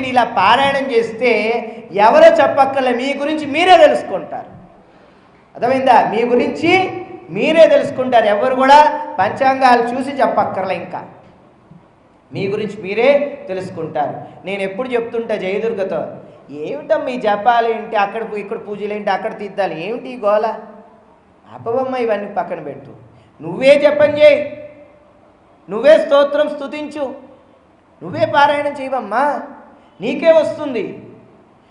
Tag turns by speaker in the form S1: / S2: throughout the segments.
S1: నేను ఇలా పారాయణం చేస్తే ఎవరో చెప్పక్కర్లే మీ గురించి మీరే తెలుసుకుంటారు. అర్థమైందా? మీ గురించి మీరే తెలుసుకుంటారు. ఎవరు కూడా పంచాంగాలు చూసి చెప్పక్కర్లే ఇంకా. మీ గురించి మీరే తెలుసుకుంటారు. నేను ఎప్పుడు చెప్తుంటా జయదుర్గతో ఏమిటమ్మా ఈ జపాలు ఏంటి? అక్కడ ఇక్కడ పూజలు ఏంటి? అక్కడ తీద్దాలి ఏమిటి ఈ గోల అపవమ్మ ఇవన్నీ పక్కన పెట్టు. నువ్వే జపం చేయి. నువ్వే స్తోత్రం స్తుతించు. నువ్వే పారాయణం చేయవమ్మా. నీకే వస్తుంది.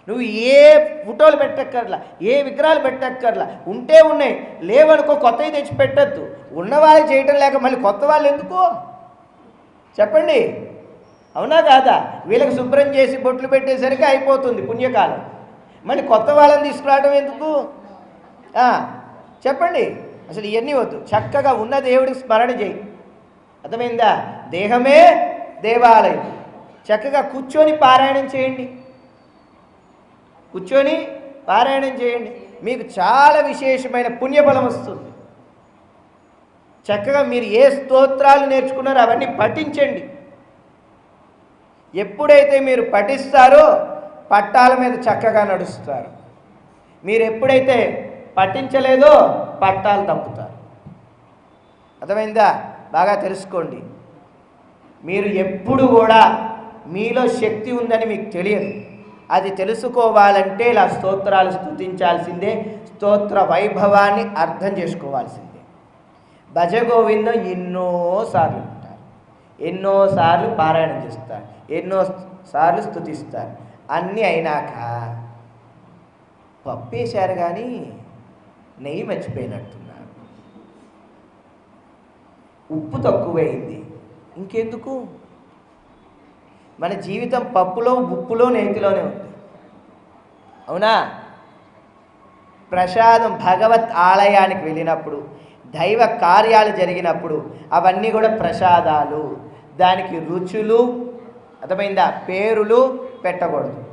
S1: నువ్వు ఏ ఫోటోలు పెట్టక్కర్లా ఏ విగ్రహాలు పెట్టక్కర్లా ఉంటే ఉన్నాయి. లేవనుకో కొత్తవి తెచ్చి పెట్టద్దు ఉన్నవాళ్ళు చేయటం లేక మళ్ళీ కొత్త వాళ్ళు ఎందుకు? చెప్పండి. అవునా కాదా? వీళ్ళకి శుభ్రం చేసి బొట్లు పెట్టేసరికి అయిపోతుంది పుణ్యకాలం. మళ్ళీ కొత్త వాళ్ళని తీసుకురావడం ఎందుకు? చెప్పండి. అసలు ఇవన్నీ వద్దు. చక్కగా ఉన్న దేవుడికి స్మరణ చేయి. అర్థమైందా? దేహమే దేవాలయం. చక్కగా కూర్చొని పారాయణం చేయండి. కూర్చొని పారాయణం చేయండి. మీకు చాలా విశేషమైన పుణ్యఫలం వస్తుంది. చక్కగా మీరు ఏ స్తోత్రాలు నేర్చుకున్నారో అవన్నీ పఠించండి. ఎప్పుడైతే మీరు పఠిస్తారో పట్టాల మీద చక్కగా నడుస్తారు. మీరు ఎప్పుడైతే పఠించలేదో పట్టాలు తప్పుతారు. అర్థమైందా? బాగా తెలుసుకోండి. మీరు ఎప్పుడు కూడా మీలో శక్తి ఉందని మీకు తెలియదు. అది తెలుసుకోవాలంటే ఇలా స్తోత్రాలు స్తుతించాల్సిందే స్తోత్ర వైభవాన్ని అర్థం చేసుకోవాల్సిందే. భజగోవిందం ఎన్నోసార్లు ఉంటారు ఎన్నోసార్లు పారాయణం చేస్తారు. ఎన్నో సార్లు స్తుతిస్తారు. అన్నీ అయినాక పప్పేశారు కానీ నెయ్యి మర్చిపోయినట్టున్నారు. ఉప్పు తక్కువైంది. ఇంకెందుకు? మన జీవితం పప్పులో ఉప్పులో నేతిలోనే ఉంది. అవునా? ప్రసాదం భగవత్ ఆలయానికి వెళ్ళినప్పుడు దైవ కార్యాలు జరిగినప్పుడు అవన్నీ కూడా ప్రసాదాలు. దానికి రుచులు అర్థమైందా? పేరులు పెట్టకూడదు.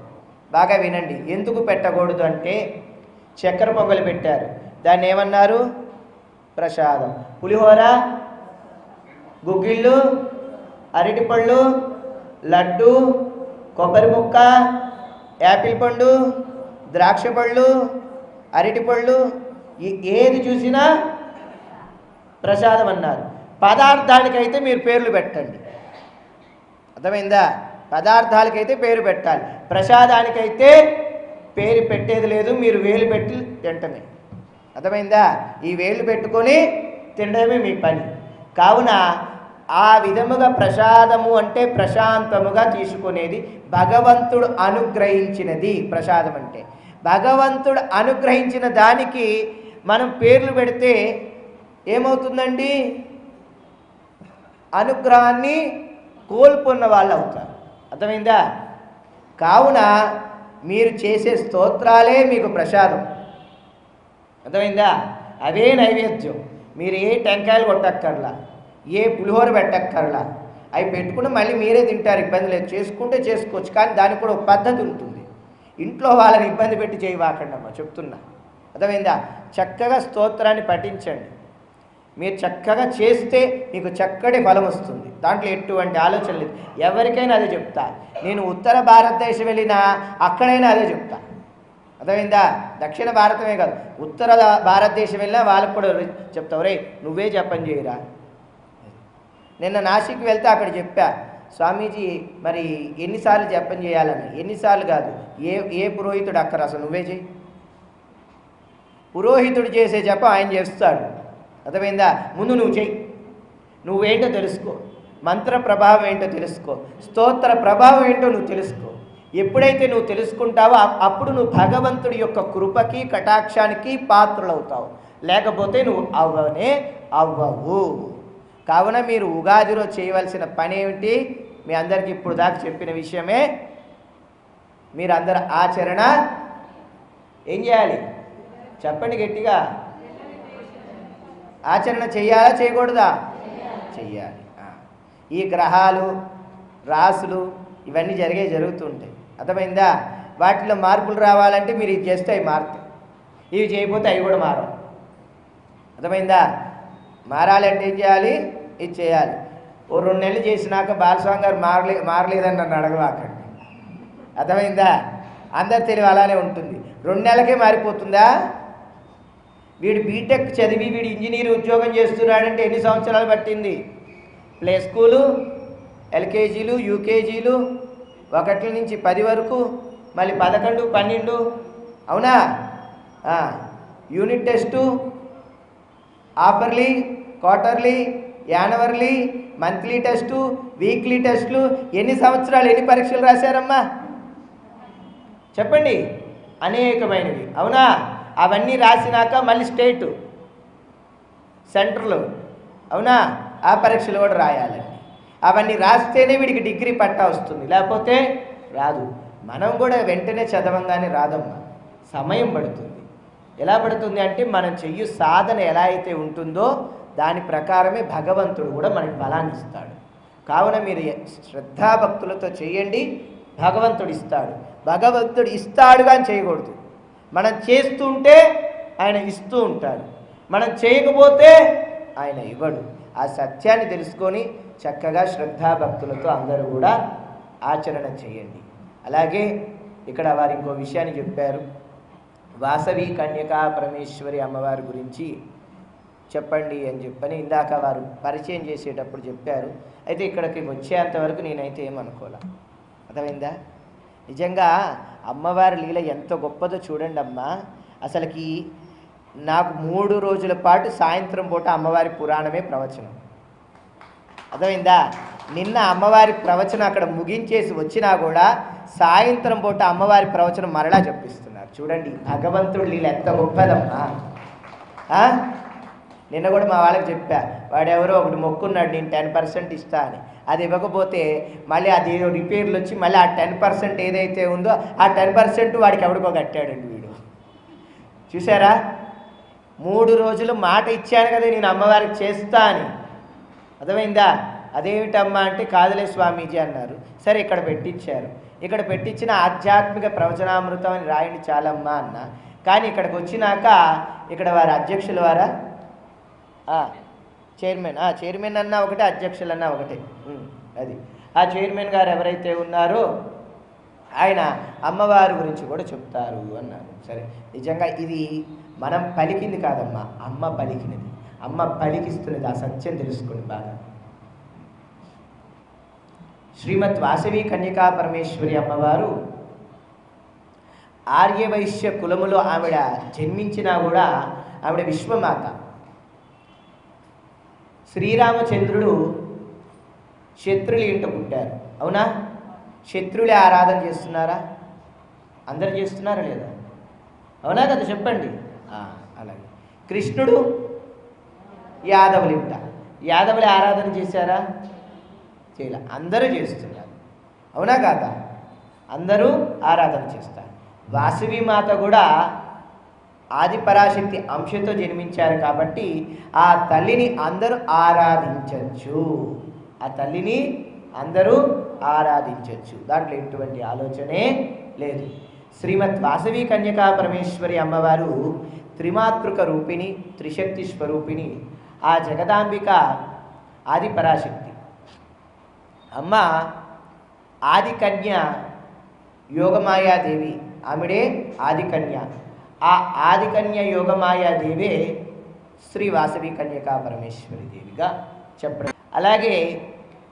S1: బాగా వినండి. ఎందుకు పెట్టకూడదు అంటే చక్కెర పొంగలు పెట్టారు. దాన్ని ఏమన్నారు? ప్రసాదం. పులిహోర గుగ్గిళ్ళు అరటిపళ్ళు లడ్డు కొబ్బరి ముక్క యాపిల్ పండు ద్రాక్ష పళ్ళు అరటిపళ్ళు పళ్ళు ఏది చూసినా ప్రసాదం అన్నారు. పదార్థానికైతే మీరు పేర్లు పెట్టండి. అర్థమైందా? పదార్థాలకైతే పేరు పెట్టాలి. ప్రసాదానికైతే పేరు పెట్టేది లేదు మీరు వేలు పెట్టి తింటమే. అర్థమైందా? ఈ వేలు పెట్టుకొని తినడమే మీ పని. కావున ఆ విధముగా ప్రసాదము అంటే ప్రశాంతముగా తీసుకునేది భగవంతుడు అనుగ్రహించినది ప్రసాదం అంటే. భగవంతుడు అనుగ్రహించిన దానికి మనం పేర్లు పెడితే ఏమవుతుందండి? అనుగ్రహాన్ని కోల్పోన్న వాళ్ళు అవుతారు. అర్థమైందా? కావున మీరు చేసే స్తోత్రాలే మీకు ప్రసాదం. అర్థమైందా? అవే నైవేద్యం. మీరు ఏ టెంకాయలు కొట్టక్కర్లా. ఏ పులిహోర పెట్టక్కర్లా. అవి పెట్టుకుని మళ్ళీ మీరే తింటారు ఇబ్బంది లేదు. చేసుకుంటే చేసుకోవచ్చు కానీ దానికి కూడా ఒక పద్ధతి ఉంటుంది. ఇంట్లో వాళ్ళని ఇబ్బంది పెట్టి చేయవాకండమ్మా చెప్తున్నా. అర్థమైందా? చక్కగా స్తోత్రాన్ని పఠించండి. మీరు చక్కగా చేస్తే మీకు చక్కటి ఫలం వస్తుంది. దాంట్లో ఎటువంటి ఆలోచన లేదు. ఎవరికైనా అదే చెప్తా. నేను ఉత్తర భారతదేశం వెళ్ళినా అక్కడైనా అదే చెప్తా. అర్థమైందా? దక్షిణ భారతమే కాదు. ఉత్తర భారతదేశం వెళ్ళినా వాళ్ళకు కూడా చెప్తావు రే నువ్వే జపం చేయరా? నిన్న నాసిక్ వెళ్తే అక్కడ చెప్పా స్వామీజీ మరి ఎన్నిసార్లు జపం చేయాలని? ఎన్నిసార్లు కాదు ఏ ఏ పురోహితుడు అక్కడ అసలు నువ్వే చేయి పురోహితుడు చేసే జపం ఆయన చేస్తాడు. అర్థమైందా? ముందు నువ్వు చెయ్యి. నువ్వేంటో తెలుసుకో. మంత్ర ప్రభావం ఏంటో తెలుసుకో. స్తోత్ర ప్రభావం ఏంటో నువ్వు తెలుసుకో. ఎప్పుడైతే నువ్వు తెలుసుకుంటావో అప్పుడు నువ్వు భగవంతుడి యొక్క కృపకి కటాక్షానికి పాత్రలవుతావు. లేకపోతే నువ్వు అవ్వనే అవ్వవు. కావున మీరు ఉగాదిలో చేయవలసిన పని ఏమిటి మీ అందరికి ఇప్పుడు దాకా చెప్పిన విషయమే. మీరు అందరు ఆచరణ ఏం చేయాలి? చెప్పండి గట్టిగా. ఆచరణ చేయాలా చేయకూడదా? చెయ్యాలి ఈ గ్రహాలు రాసులు ఇవన్నీ జరిగే జరుగుతుంటాయి. అర్థమైందా? వాటిలో మార్పులు రావాలంటే మీరు ఇది చేస్తే అవి మారుతాయి. ఇవి చేయకపోతే అవి కూడా మారవు. అర్థమైందా? మారాలంటే ఏం చేయాలి? ఇది చేయాలి ఓ రెండు నెలలు చేసినాక బాలస్వామి గారు మారలే మారలేదని నన్ను అడగవాకండి. అర్థమైందా? అందరి తెలివి అలానే ఉంటుంది. రెండు నెలలకే మారిపోతుందా? వీడు బీటెక్ చదివి వీడు ఇంజనీర్ ఉద్యోగం చేస్తున్నాడంటే ఎన్ని సంవత్సరాలు పట్టింది? ప్లే స్కూలు ఎల్కేజీలు యూకేజీలు ఒకటి నుంచి పది వరకు మళ్ళీ పదకొండు పన్నెండు అవునా? Unit test half yearly quarterly annually monthly test weekly టెస్టులు. ఎన్ని సంవత్సరాలు ఎన్ని పరీక్షలు రాశారమ్మా? చెప్పండి. అనేకమైనవి. అవునా? అవన్నీ రాసినాక మళ్ళీ స్టేటు సెంటర్లు. అవునా? ఆ పరీక్షలు కూడా రాయాలండి. అవన్నీ రాస్తేనే వీడికి డిగ్రీ పట్టా వస్తుంది. లేకపోతే రాదు. మనం కూడా వెంటనే చదవంగానే రాదమ్మా. సమయం పడుతుంది. ఎలా పడుతుంది అంటే మనం చెయ్యు సాధన ఎలా అయితే ఉంటుందో దాని ప్రకారమే భగవంతుడు కూడా మనకి బలాన్ని ఇస్తాడు. కావున మీరు శ్రద్ధాభక్తులతో చేయండి భగవంతుడు ఇస్తాడు. భగవంతుడు ఇస్తాడు కానీ చేయకూడదు. మనం చేస్తుంటే ఆయన ఇస్తూ ఉంటాడు. మనం చేయకపోతే ఆయన ఇవ్వడు. ఆ సత్యాన్ని తెలుసుకొని చక్కగా శ్రద్ధాభక్తులతో అందరూ కూడా ఆచరణ చేయండి. అలాగే ఇక్కడ వారు ఇంకో విషయాన్ని చెప్పారు. వాసవి కన్యకా పరమేశ్వరి అమ్మవారి గురించి చెప్పండి అని చెప్పని ఇందాక వారు పరిచయం చేసేటప్పుడు చెప్పారు. అయితే ఇక్కడికి వచ్చేంతవరకు నేనైతే ఏమనుకోలే అర్థమైందా? నిజంగా అమ్మవారి లీల ఎంత గొప్పదో చూడండి అమ్మా. అసలుకి నాకు మూడు రోజుల పాటు సాయంత్రం పూట అమ్మవారి పురాణమే ప్రవచనం. అర్థమైందా? నిన్న అమ్మవారి ప్రవచనం అక్కడ ముగించేసి వచ్చినా కూడా సాయంత్రం పూట అమ్మవారి ప్రవచనం మరలా చెప్పిస్తున్నారు. చూడండి భగవంతుడు లీల ఎంత గొప్పదమ్మా. నిన్న కూడా మా వాళ్ళకి చెప్పా వాడెవరో ఒకటి మొక్కున్నాడు నేను టెన్ పర్సెంట్ ఇస్తా అని. అది ఇవ్వకపోతే మళ్ళీ అది ఏదో రిపేర్లు వచ్చి మళ్ళీ ఆ టెన్ పర్సెంట్ ఏదైతే ఉందో ఆ టెన్ పర్సెంట్ వాడికి ఎవడికో కట్టాడండి వీడు. చూసారా? మూడు రోజులు మాట ఇచ్చాను కదా నేను అమ్మవారికి చేస్తా అని. అర్థమైందా? అదేమిటమ్మా అంటే కాదులే స్వామీజీ అన్నారు. సరే ఇక్కడ పెట్టించారు ఇక్కడ పెట్టించిన ఆధ్యాత్మిక ప్రవచనామృతం అని రాయండి చాలమ్మా అన్న. కానీ ఇక్కడికి వచ్చినాక ఇక్కడ వారి అధ్యక్షుల వారా? చైర్మన్. ఆ, చైర్మన్ అన్నా ఒకటే అధ్యక్షులు అన్నా ఒకటే. అది. ఆ చైర్మన్ గారు ఎవరైతే ఉన్నారో ఆయన అమ్మవారి గురించి కూడా చెప్తారు అన్నారు. సరే. నిజంగా ఇది మనం పలికింది కాదమ్మా. అమ్మ పలికినది. అమ్మ పలికిస్తున్నది. ఆ సత్యం తెలుసుకోండి బాగా. శ్రీమద్ వాసవి కన్యకా పరమేశ్వరి అమ్మవారు ఆర్యవైశ్య కులములో ఆవిడ జన్మించినా కూడా ఆవిడ విశ్వమాత. శ్రీరామచంద్రుడు శత్రులు ఇంట పుట్టారు. అవునా? శత్రులే ఆరాధన చేస్తున్నారా? అందరు చేస్తున్నారా లేదా? అవునా కదా చెప్పండి. అలాగే. కృష్ణుడు యాదవులింట యాదవులే ఆరాధన చేశారా? చేయలే. అందరూ చేస్తున్నారు. అవునా కాదా అందరూ ఆరాధన చేస్తారు. వాసవి మాత కూడా ఆది పరాశక్తి అంశతో జన్మించారు కాబట్టి ఆ తల్లిని అందరూ ఆరాధించవచ్చు ఆ తల్లిని అందరూ ఆరాధించవచ్చు దాంట్లో ఎటువంటి ఆలోచనే లేదు. శ్రీమద్ వాసవి కన్యకా పరమేశ్వరి అమ్మవారు త్రిమాతృక రూపిణి త్రిశక్తి స్వరూపిణి ఆ జగదాంబిక ఆది పరాశక్తి అమ్మ ఆది కన్య యోగమాయాదేవి ఆమెడే ఆది కన్య ఆ ఆదికన్య యోగమాయాదేవే శ్రీ వాసవి కన్యకా పరమేశ్వరి దేవిగా చెప్పడం. అలాగే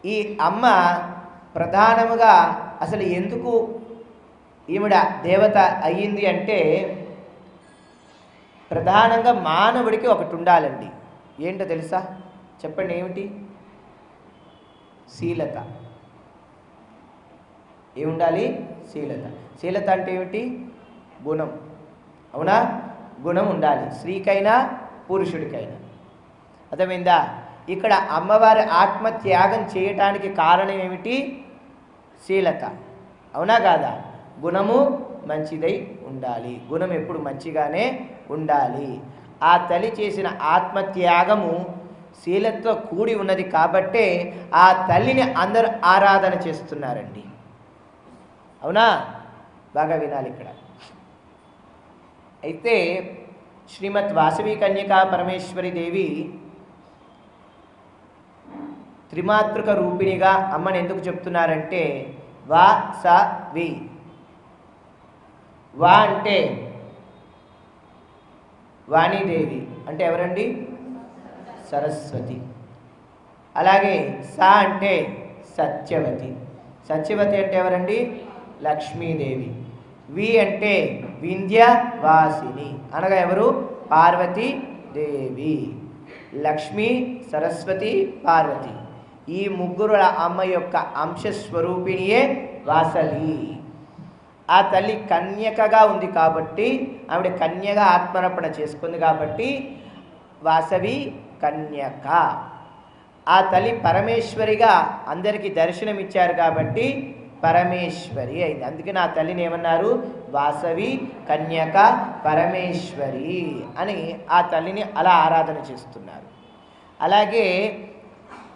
S1: ఈ అమ్మ ప్రధానముగా అసలు ఎందుకు ఈవిడ దేవత అయ్యింది అంటే ప్రధానంగా మానవుడికి ఒకటి ఉండాలండి. ఏంటో తెలుసా? చెప్పండి ఏమిటి? శీలత. ఏముండాలి? శీలత. శీలత అంటే ఏమిటి? గుణం. అవునా? గుణం ఉండాలి. స్త్రీకైనా పురుషుడికైనా. అర్థమైందా? ఇక్కడ అమ్మవారి ఆత్మ త్యాగం చేయటానికి కారణం ఏమిటి? శీలత. అవునా కాదా? గుణము మంచిదై ఉండాలి. గుణం ఎప్పుడు మంచిగానే ఉండాలి. ఆ తల్లి చేసిన ఆత్మత్యాగము శీలతో కూడి ఉన్నది కాబట్టే ఆ తల్లిని అందరూ ఆరాధన చేస్తున్నారండి. అవునా? బాగా వినాలి ఇక్కడ. అయితే శ్రీమద్ వాసవి కన్యకా పరమేశ్వరి దేవి త్రిమాతృక రూపిణిగా అమ్మని ఎందుకు చెప్తున్నారంటే వా స వి. వా అంటే వాణీదేవి. అంటే ఎవరండి? సరస్వతి. అలాగే స అంటే సత్యవతి. సత్యవతి అంటే ఎవరండి? లక్ష్మీదేవి. వి అంటే వింధ్యవాసిని. అనగా ఎవరు? పార్వతీ దేవి. లక్ష్మి సరస్వతి పార్వతి. ఈ ముగ్గురుల అమ్మ యొక్క అంశస్వరూపిణియే వాసలి. ఆ తల్లి కన్యకగా ఉంది కాబట్టి ఆవిడ కన్యగా ఆత్మరపణ చేసుకుంది కాబట్టి వాసవి కన్యక. ఆ తల్లి పరమేశ్వరిగా అందరికీ దర్శనమిచ్చారు కాబట్టి పరమేశ్వరి అయింది. అందుకే నా తల్లిని ఏమన్నారు? వాసవి కన్యక పరమేశ్వరి అని ఆ తల్లిని అలా ఆరాధన చేస్తున్నారు. అలాగే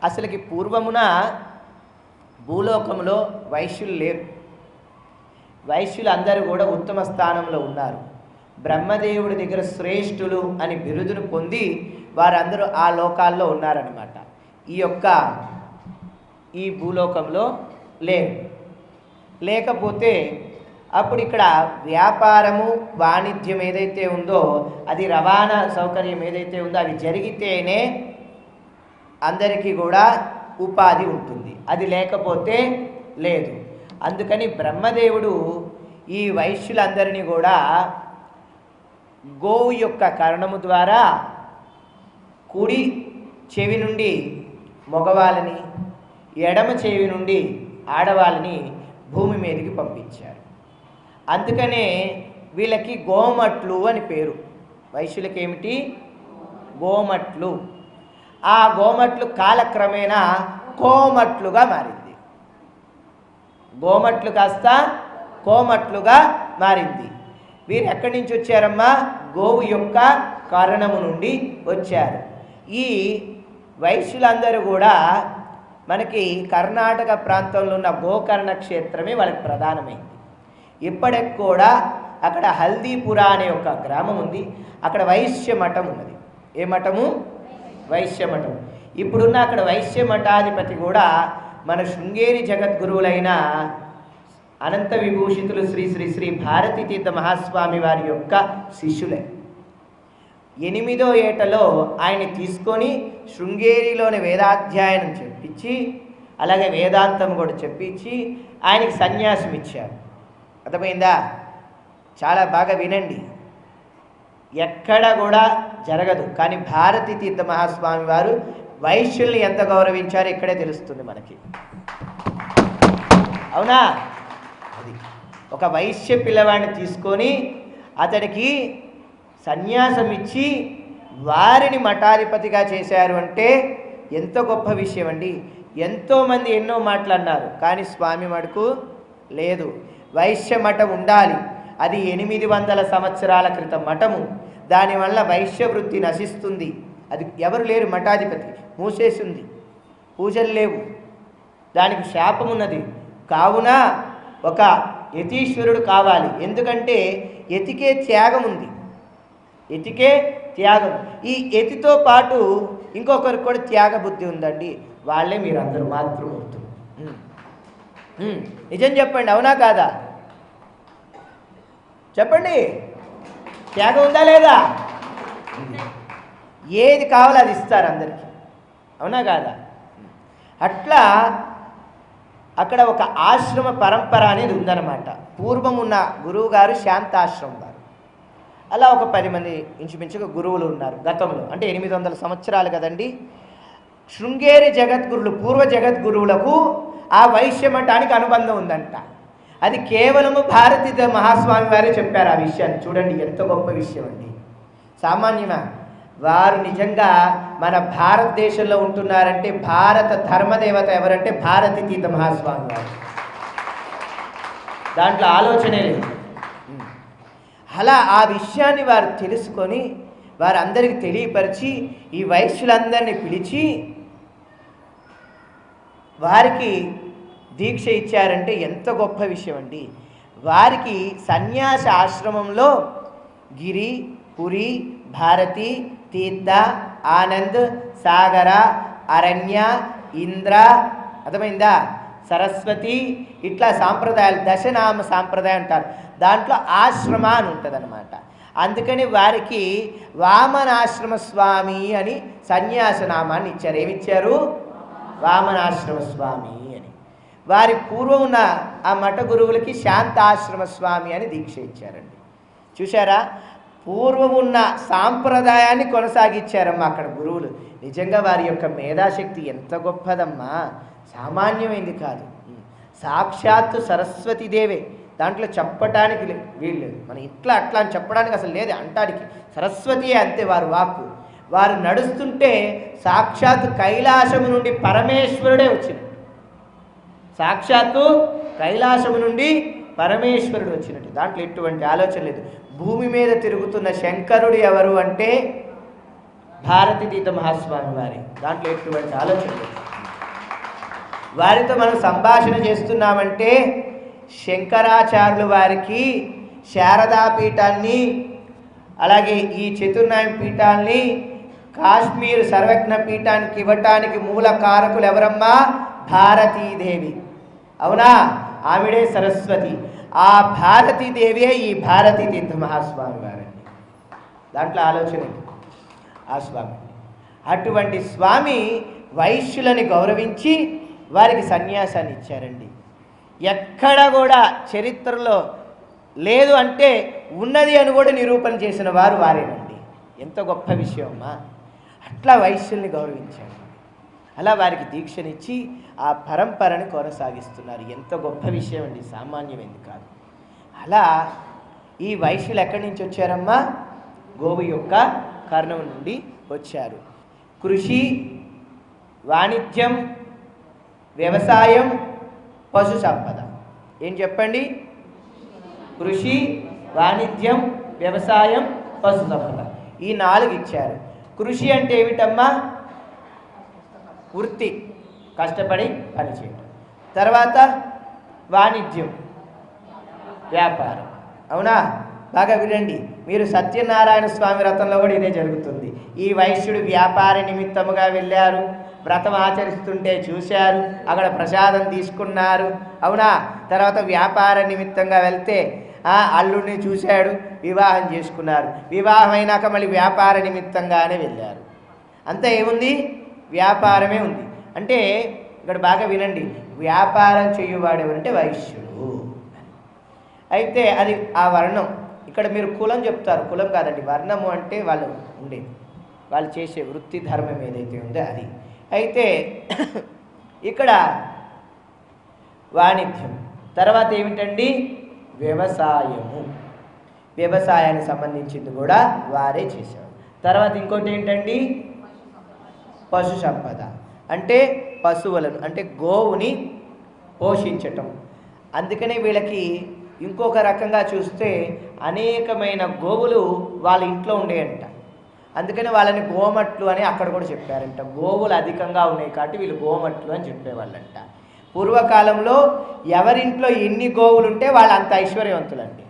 S1: అసలుకి పూర్వమున భూలోకంలో వైశ్యులు లేరు. వైశ్యులు అందరూ కూడా ఉత్తమ స్థానంలో ఉన్నారు. బ్రహ్మదేవుడి దగ్గర శ్రేష్ఠులు అని బిరుదును పొంది వారందరూ ఆ లోకాల్లో ఉన్నారనమాట ఈ యొక్క ఈ భూలోకంలో లేరు. లేకపోతే అప్పుడు ఇక్కడ వ్యాపారము వాణిజ్యం ఏదైతే ఉందో అది రవాణా సౌకర్యం ఏదైతే ఉందో అవి జరిగితేనే అందరికీ కూడా ఉపాధి ఉంటుంది. అది లేకపోతే లేదు. అందుకని బ్రహ్మదేవుడు ఈ వైశ్యులందరినీ కూడా గోవు యొక్క కరణము ద్వారా కుడి చెవి నుండి మగవాళ్ళని ఎడమ చెవి నుండి ఆడవాళ్ళని భూమి మీదకి పంపించారు. అందుకనే వీళ్ళకి గోమట్లు అని పేరు. వైశ్యులకి ఏమిటి గోమట్లు. ఆ గోమట్లు కాలక్రమేణా కోమట్లుగా మారింది. గోమట్లు కాస్త కోమట్లుగా మారింది. వీరు ఎక్కడి నుంచి వచ్చారమ్మా? గోవు యొక్క కారణము నుండి వచ్చారు. ఈ వైశ్యులందరూ కూడా మనకి కర్ణాటక ప్రాంతంలో ఉన్న గోకర్ణ క్షేత్రమే వాళ్ళకి ప్రధానమైంది. ఇప్పటికి కూడా అక్కడ హల్దీపుర అనే ఒక గ్రామం ఉంది. అక్కడ వైశ్య మఠం ఉన్నది. ఏ మఠము? వైశ్య మఠం. ఇప్పుడున్న అక్కడ వైశ్య మఠాధిపతి కూడా మన శృంగేరి జగద్గురువులైన అనంత విభూషితులు శ్రీ శ్రీ శ్రీ భారతీతీర్థ మహాస్వామి వారి యొక్క శిష్యులే. ఎనిమిదో ఏటలో ఆయన తీసుకొని శృంగేరిలోని వేదాధ్యయనం చెప్పించి అలాగే వేదాంతం కూడా చెప్పించి ఆయనకి సన్యాసం ఇచ్చారు. అర్థమైందా? చాలా బాగా వినండి. ఎక్కడ కూడా జరగదు. కానీ భారతీ తీర్థ మహాస్వామి వారు వైశ్యుల్ని ఎంత గౌరవించారో ఇక్కడే తెలుస్తుంది మనకి. అవునా? అది. ఒక వైశ్య పిల్లవాడిని తీసుకొని అతడికి సన్యాసం ఇచ్చి వారిని మఠాధిపతిగా చేశారు అంటే ఎంత గొప్ప విషయం అండి ఎంతోమంది ఎన్నో మాటలు అన్నారు కానీ స్వామి మటుకు లేదు. వైశ్య మఠం ఉండాలి. అది ఎనిమిది వందల సంవత్సరాల క్రితం మఠము. దానివల్ల వైశ్య వృత్తి నశిస్తుంది. అది ఎవరు లేరు మఠాధిపతి. మూసేసింది. పూజలు లేవు. దానికి శాపం ఉన్నది కావున ఒక యతీశ్వరుడు కావాలి. ఎందుకంటే యతికే త్యాగం ఉంది ఎతికే త్యాగం. ఈ ఎతితో పాటు ఇంకొకరికి కూడా త్యాగ బుద్ధి ఉందండి. వాళ్ళే మీరు అందరూ మాతృమూర్తులు నిజం చెప్పండి అవునా కాదా? చెప్పండి. త్యాగం ఉందా లేదా? ఏది కావాలో అది ఇస్తారు అందరికీ. అవునా కాదా? అట్లా అక్కడ ఒక ఆశ్రమ పరంపర అనేది ఉందన్నమాట. పూర్వం ఉన్న గురువుగారు శాంతాశ్రమం అలా ఒక పది మంది ఇంచుమించుగా గురువులు ఉన్నారు గతంలో. అంటే ఎనిమిది వందల సంవత్సరాలు కదండి. శృంగేరి జగద్గురులు పూర్వ జగద్గురువులకు ఆ వైశ్య మఠానికి అనుబంధం ఉందంట. అది కేవలము భారతీయ మహాస్వామి వారే చెప్పారు ఆ విషయాన్ని. చూడండి ఎంత గొప్ప విషయం అండి. సామాన్యమా వారు నిజంగా మన భారతదేశంలో ఉంటున్నారంటే భారత ధర్మదేవత ఎవరంటే భారతీతీత మహాస్వామి వారు. దాంట్లో ఆలోచనే లేదు. అలా ఆ విషయాన్ని వారు తెలుసుకొని వారందరికీ తెలియపరిచి ఈ వైశ్యులందరినీ పిలిచి వారికి దీక్ష ఇచ్చారంటే ఎంత గొప్ప విషయం అండి వారికి సన్యాస ఆశ్రమంలో గిరి పురి భారతి తీర్థ ఆనంద్ సాగర అరణ్య ఇంద్ర అర్థమైందా? సరస్వతి ఇట్లా సాంప్రదాయాలు దశనామ సాంప్రదాయం అంటారు. దాంట్లో ఆశ్రమ అని ఉంటుంది అందుకని వారికి వామనాశ్రమ స్వామి అని సన్యాసనామాన్ని ఇచ్చారు. ఏమిచ్చారు? వామనాశ్రమ స్వామి అని. వారి పూర్వం ఉన్న ఆ మఠ గురువులకి శాంతాశ్రమ స్వామి అని దీక్ష ఇచ్చారండి. చూశారా? పూర్వం ఉన్న సాంప్రదాయాన్ని కొనసాగించారమ్మా అక్కడ గురువులు. నిజంగా వారి యొక్క మేధాశక్తి ఎంత గొప్పదమ్మా. సామాన్యమైంది కాదు. సాక్షాత్తు సరస్వతీదేవే దాంట్లో చెప్పటానికి లే- వీలు లేదు. మన ఇట్లా అట్లా అని చెప్పడానికి అసలు లేదు అంటానికి. సరస్వతి అంతే వారు వాక్కు. వారు నడుస్తుంటే సాక్షాత్తు కైలాసము నుండి పరమేశ్వరుడే వచ్చినట్టు. సాక్షాత్తు కైలాసము నుండి పరమేశ్వరుడు వచ్చినట్టు. దాంట్లో ఎటువంటి ఆలోచన లేదు. భూమి మీద తిరుగుతున్న శంకరుడు ఎవరు అంటే భారతీతీత మహాస్వామి వారి. దాంట్లో ఎటువంటి ఆలోచన లేదు. వారితో మనం సంభాషణ చేస్తున్నామంటే శంకరాచార్యులు వారికి శారదా పీఠాన్ని అలాగే ఈ చతుర్నాయం పీఠాన్ని కాశ్మీర్ సర్వజ్ఞ పీఠానికి ఇవ్వటానికి మూల కారకులు ఎవరమ్మా? భారతీదేవి. అవునా? ఆవిడే సరస్వతి. ఆ భారతీదేవియే ఈ భారతీ తీర్థ మహాస్వామి వారండి. దాంట్లో ఆలోచన ఆ స్వామి. అటువంటి స్వామి వైశ్యులని గౌరవించి వారికి సన్యాసాన్ని ఇచ్చారండి. ఎక్కడ కూడా చరిత్రలో లేదు అంటే ఉన్నది అని కూడా నిరూపణ చేసిన వారు వారేనండి. ఎంత గొప్ప విషయం అమ్మా. అట్లా వైశ్యుల్ని గౌరవించారు. అలా వారికి దీక్షనిచ్చి ఆ పరంపరని కొనసాగిస్తున్నారు. ఎంత గొప్ప విషయం అండి. సామాన్యమైంది కాదు. అలా ఈ వైశ్యులు ఎక్కడి నుంచి వచ్చారమ్మా? గోవు యొక్క కర్ణం నుండి వచ్చారు. కృషి వాణిజ్యం వ్యవసాయం పశు సంపద. ఏం చెప్పండి? కృషి వాణిజ్యం వ్యవసాయం పశు సంపద. ఈ నాలుగు ఇచ్చారు. కృషి అంటే ఏమిటమ్మా? వృత్తి కష్టపడి పనిచేయడం తర్వాత వాణిజ్యం వ్యాపారం. అవునా? బాగా వినండి. మీరు సత్యనారాయణ స్వామి రథంలో కూడా ఇదే జరుగుతుంది. ఈ వైశ్యుడు వ్యాపార నిమిత్తముగా వెళ్ళారు. వ్రతం ఆచరిస్తుంటే చూశారు అక్కడ ప్రసాదం తీసుకున్నారు. అవునా? తర్వాత వ్యాపార నిమిత్తంగా వెళ్తే ఆ అల్లుడిని చూశాడు వివాహం చేసుకున్నారు. వివాహం అయినాక మళ్ళీ వ్యాపార నిమిత్తంగానే వెళ్ళారు. అంతా ఏముంది? వ్యాపారమే ఉంది. అంటే ఇక్కడ బాగా వినండి వ్యాపారం చేయువాడు ఎవరంటే వైశ్యుడు. అయితే అది ఆ వర్ణం. ఇక్కడ మీరు కులం చెప్తారు. కులం కాదండి వర్ణము అంటే వాళ్ళు ఉండేది వాళ్ళు చేసే వృత్తి ధర్మం ఏదైతే ఉందో అది. అయితే ఇక్కడ వాణిజ్యం. తర్వాత ఏమిటండి? వ్యవసాయము. వ్యవసాయానికి సంబంధించింది కూడా వారే చేశారు. తర్వాత ఇంకోటి ఏంటండి? పశు సంపద. అంటే పశువులను అంటే గోవుని పోషించటం. అందుకనే వీళ్ళకి ఇంకొక రకంగా చూస్తే అనేకమైన గోవులు వాళ్ళ ఇంట్లో ఉండేయంట. అందుకని వాళ్ళని గోమట్లు అని అక్కడ కూడా చెప్పారంట. గోవులు అధికంగా ఉన్నాయి కాబట్టి వీళ్ళు గోమట్లు అని చెప్పేవాళ్ళంట. పూర్వకాలంలో ఎవరింట్లో ఎన్ని గోవులు ఉంటే వాళ్ళు అంత ఐశ్వర్యవంతులండి.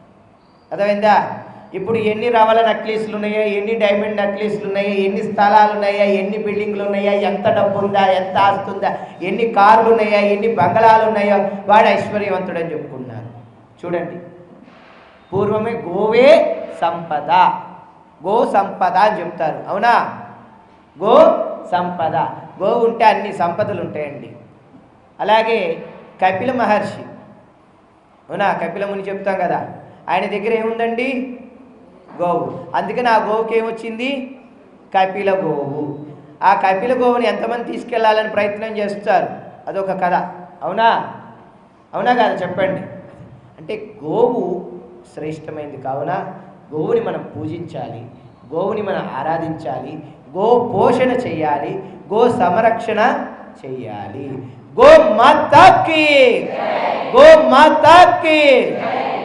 S1: అర్థమైందా? ఇప్పుడు ఎన్ని రవల నక్లీసులు ఉన్నాయో ఎన్ని డైమండ్ నక్లీసులు ఉన్నాయో ఎన్ని స్థలాలు ఉన్నాయా ఎన్ని బిల్డింగ్లు ఉన్నాయా ఎంత డబ్బు ఉందా ఎంత ఆస్తి ఉందా ఎన్ని కార్లు ఉన్నాయా ఎన్ని బంగళాలు ఉన్నాయో వాడు ఐశ్వర్యవంతుడు అని చెప్పుకున్నారు. చూడండి. పూర్వమే గోవే సంపద. గో సంపద అని చెప్తారు. అవునా? గో సంపద. గో ఉంటే అన్ని సంపదలు ఉంటాయండి. అలాగే కపిల మహర్షి. అవునా? కపిల ముని చెప్తాం కదా. ఆయన దగ్గర ఏముందండి? గోవు. అందుకని ఆ గోవుకి ఏమొచ్చింది? కపిల గోవు. ఆ కపిల గోవుని ఎంతమంది తీసుకెళ్ళాలని ప్రయత్నం చేస్తారు? అదొక కథ. అవునా? అవునా కదా? చెప్పండి. అంటే గోవు శ్రేష్టమైంది కావున? గోవుని మనం పూజించాలి గోవుని మనం ఆరాధించాలి గో పోషణ చేయాలి గో సంరక్షణ చేయాలి. గో మాతాకి గో మాతాకి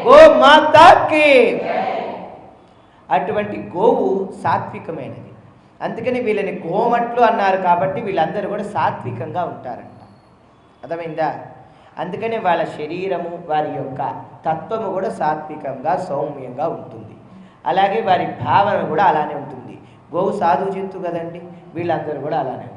S1: గో మాతాకి అటువంటి గోవు సాత్వికమైనది. అందుకని వీళ్ళని గోమట్లు అన్నారు కాబట్టి వీళ్ళందరూ కూడా సాత్వికంగా ఉంటారంట. అర్థమైందా? అందుకనే వాళ్ళ శరీరము వారి యొక్క తత్వము కూడా సాత్వికంగా సౌమ్యంగా ఉంటుంది. అలాగే వారి భావన కూడా అలానే ఉంటుంది. గోవు సాధు జంతు కదండి. వీళ్ళందరూ కూడా అలానే